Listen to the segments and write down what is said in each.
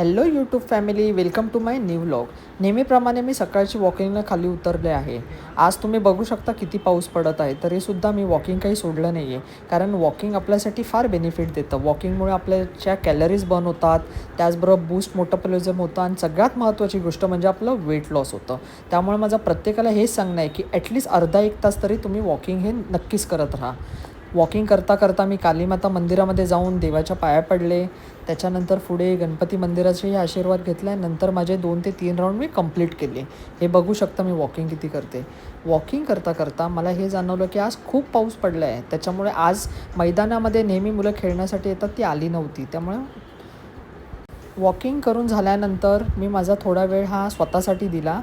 Hello YouTube family welcome to my new vlog नेहमीप्रमाणे मी सकाळची वॉकिंगला खाली उतरले आहे. आज तुम्ही बघू शकता किती पाऊस पडत आहे. तरीसुद्धा मी वॉकिंग काही सोडलं नाही आहे कारण वॉकिंग आपल्यासाठी फार बेनिफिट देतं. वॉकिंगमुळे आपल्याच्या कॅलरीज बर्न होतात. त्याचबरोबर बूस्ट मोटोपलिझम होतं. आणि सगळ्यात महत्त्वाची गोष्ट म्हणजे आपलं वेट लॉस होतं. त्यामुळे माझं प्रत्येकाला हेच सांगणं आहे की ॲटलिस्ट अर्धा एक तास तरी तुम्ही वॉकिंग हे नक्कीच करत राहा. वॉकिंग करता करता मी कालीमाता मंदिरामध्ये जाऊन देवाच्या पाया पडले. त्याच्यानंतर पुढे गणपती मंदिराचेही आशीर्वाद घेतला. नंतर माझे दोन ते तीन राऊंड मी कंप्लीट केले. हे बघू शकता मी वॉकिंग किती करते. वॉकिंग करता करता मला हे जाणवलं की आज खूप पाऊस पडला आहे त्याच्यामुळे आज मैदानामध्ये नेहमी मुलं खेळण्यासाठी येतात ती आली नव्हती. त्यामुळे वॉकिंग करून झाल्यानंतर मी माझा थोडा वेळ हा स्वतःसाठी दिला.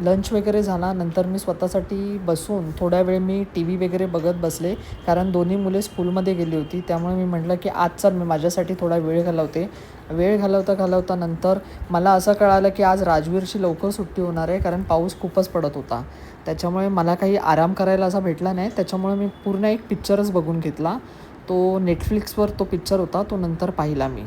लंच वगैरे झाला नंतर मी स्वतःसाठी बसून थोड्या वेळ मी टी व्ही वगैरे बघत बसले. कारण दोन्ही मुले स्कूलमध्ये गेली होती त्यामुळे मी म्हटलं की आज चल मी माझ्यासाठी थोडा वेळ घालवते. वेळ घालवता घालवता नंतर मला असं कळालं की आज राजवीरची लवकर सुट्टी होणार आहे कारण पाऊस खूपच पडत होता. त्याच्यामुळे मला काही आराम करायला असा भेटला नाही. त्याच्यामुळे मी पूर्ण एक पिक्चरच बघून घेतला. तो नेटफ्लिक्सवर तो पिक्चर होता तो नंतर पाहिला मी.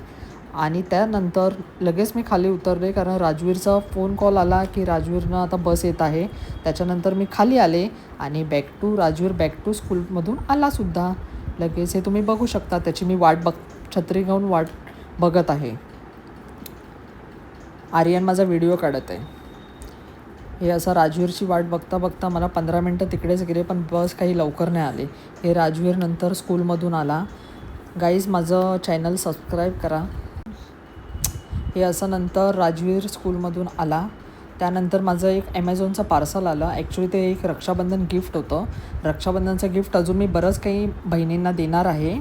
आणि त्यानंतर लगेच मी खाली उतरले कारण राजवीरचा फोन कॉल आला की राजवीरनं आता बस येत आहे. त्याच्यानंतर मी खाली आले आणि back to Rajveer back to स्कूलमधून आलासुद्धा लगेच हे तुम्ही बघू शकता त्याची मी वाट बघ छत्री घेऊन वाट बघत आहे. आर्यन माझा व्हिडिओ काढत आहे. हे असं राजवीरची वाट बघता बघता मला पंधरा मिनटं तिकडेच गेले पण बस काही लवकर नाही आले. हे राजवीर नंतर स्कूलमधून आला. गाईज माझं चॅनल सबस्क्राईब करा. हे असं नंतर राजवीर स्कूलमधून आला. त्यानंतर माझं एक ॲमेझॉनचं पार्सल आलं. ॲक्च्युली ते एक रक्षाबंधन गिफ्ट होतं. रक्षाबंधनचं गिफ्ट अजून मी बरंच काही बहिणींना देणार आहे.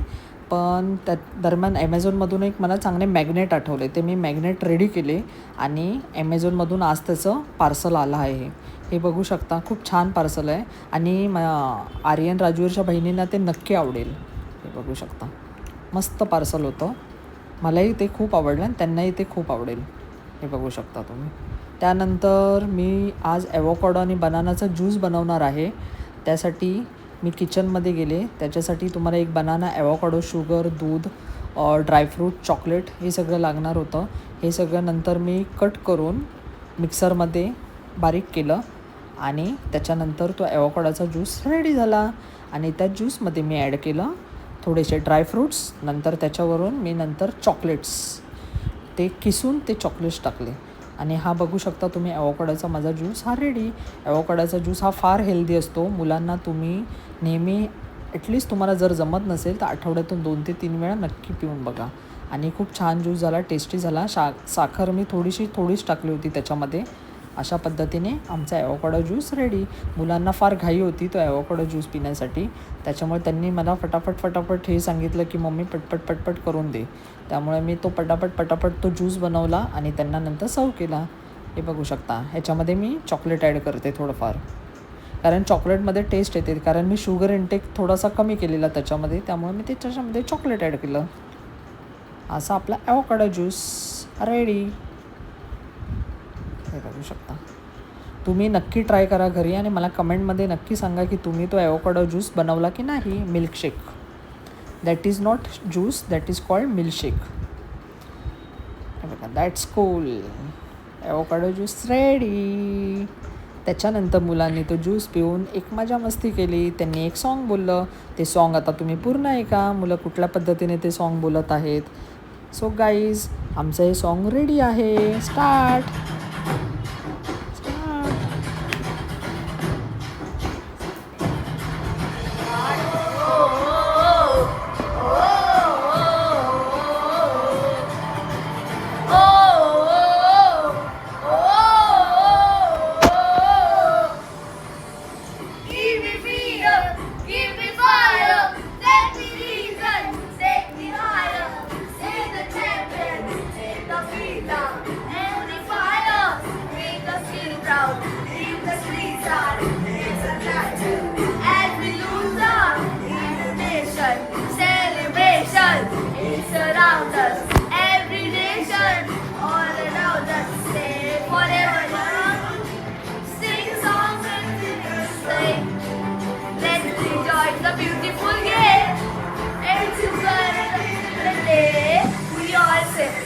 पण त्या दरम्यान ॲमेझॉनमधून एक मला चांगले मॅग्नेट आठवले. ते मी मॅग्नेट रेडी केले आणि ॲमेझॉनमधून आज त्याचं पार्सल आलं आहे. हे बघू शकता. खूप छान पार्सल आहे. आणि म आर्यन राजवीरच्या बहिणींना ते नक्की आवडेल. हे बघू शकता. मस्त पार्सल होतं. मलाही ते खूप आवडलं आणि त्यांनाही ते खूप आवडेल. हे बघू शकता तुम्ही. त्यानंतर मी आज ॲवोकॉडो आणि बनानाचा ज्यूस बनवणार आहे. त्यासाठी मी किचनमध्ये गेले. त्याच्यासाठी तुम्हाला एक बनाना ॲवोकॉडो शुगर दूध ड्रायफ्रूट चॉकलेट हे सगळं लागणार होतं. हे सगळं नंतर मी कट करून मिक्सरमध्ये बारीक केलं आणि त्याच्यानंतर तो ॲवोकॉडाचा ज्यूस रेडी झाला आणि त्या ज्यूसमध्ये मी ॲड केलं. थोडेसे ड्रायफ्रूट्स नंतर त्याच्यावरून मी नंतर चॉकलेट्स. ते किसून ते चॉकलेट्स टाकले. आणि हा बघू शकता तुम्ही ॲवोकाडाचा माझा ज्यूस हा रेडी ॲवोकाडाचा ज्यूस हा फार हेल्दी असतो. मुलांना तुम्ही नेहमी ॲटलिस्ट तुम्हाला जर जमत नसेल तर आठवड्यातून दोन ते तीन वेळा नक्की पिऊन बघा. आणि खूप छान ज्यूस झाला टेस्टी झाला. शा साखर मी थोडीशी थोडीच टाकली होती त्याच्यामध्ये. अशा पद्धतीने आमचा ॲवोकाडो ज्यूस रेडी. मुलांना फार घाई होती तो ॲवोकाडो ज्यूस पिण्यासाठी. त्याच्यामुळे त्यांनी मला फटाफट फटाफट हे सांगितलं की मम्मी पटपट पटपट करून दे. त्यामुळे मी तो पटापट पटापट तो ज्यूस बनवला आणि त्यांना नंतर सर्व केला. हे बघू शकता. ह्याच्यामध्ये मी चॉकलेट ॲड करते थोडंफार. कारण चॉकलेटमध्ये टेस्ट येते. कारण मी शुगर इंटेक थोडासा कमी केलेला त्याच्यामध्ये. त्यामुळे मी त्याच्यामध्ये चॉकलेट ॲड केलं. असा आपला ॲवोकाडो ज्यूस रेडी. हे बघू शकता. तुम्ही नक्की ट्राय करा घरी आणि मला कमेंटमध्ये नक्की सांगा की तुम्ही तो ॲवोकाडो ज्यूस बनवला की नाही? Milkshake that is not juice that is called milkshake बघा that's cool avocado juice ready त्याच्यानंतर मुलांनी तो ज्यूस पिऊन एक मजा मस्ती केली. त्यांनी एक सॉन्ग बोललं. ते सॉन्ग आता तुम्ही पूर्ण ऐका. मुलं कुठल्या पद्धतीने ते सॉन्ग बोलत आहेत? सो गाईज आमचं हे सॉन्ग रेडी आहे. Start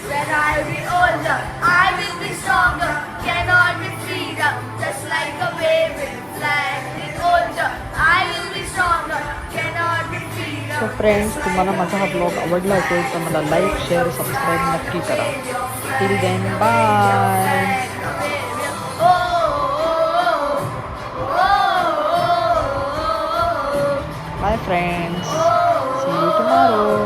When I'll be older, I will be stronger, cannot be freed just like a wave will fly. older, I will be stronger, तुम्हाला माझा हा ब्लॉग आवडला असेल तर मला लाईक, शेअर, सबस्क्राईब नक्की करा. Till then, bye. Oh, oh, oh, bye friends. See you tomorrow.